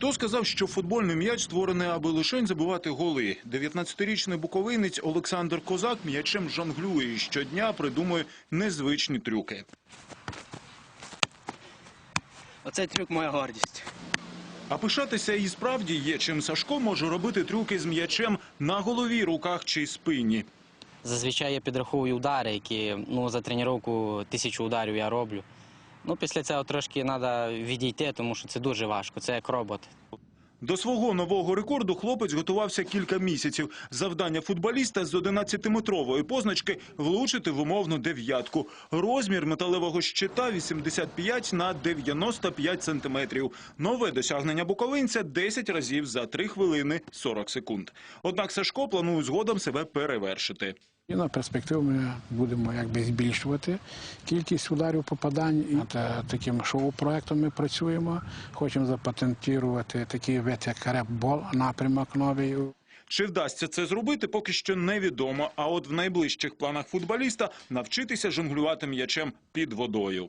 Хто сказав, що футбольний м'яч створений, аби лишень забивати голи? 19-річний буковинець Олександр Козак м'ячем жонглює і щодня придумує незвичні трюки. Оцей трюк моя гордість. А пишатися і справді є чим Сашко може робити трюки з м'ячем на голові, руках чи спині. Зазвичай я підраховую удари, які ну, за тренування тисячу ударів я роблю. Ну, після цього трошки треба відійти, тому що це дуже важко, це як робот. До свого нового рекорду хлопець готувався кілька місяців. Завдання футболіста з 11-метрової позначки влучити в умовну дев'ятку. Розмір металевого щита 85 на 95 сантиметрів. Нове досягнення буковинця 10 разів за 3 хвилини 40 секунд. Однак Сашко планує згодом себе перевершити. І на перспективу ми будемо якби збільшувати кількість ударів попадань. Над е, таким шоу-проектом ми працюємо. Хочемо запатентувати такий вид, як реп-бол, напрямок новий. Чи вдасться це зробити, поки що невідомо. А от в найближчих планах футболіста навчитися жонглювати м'ячем під водою.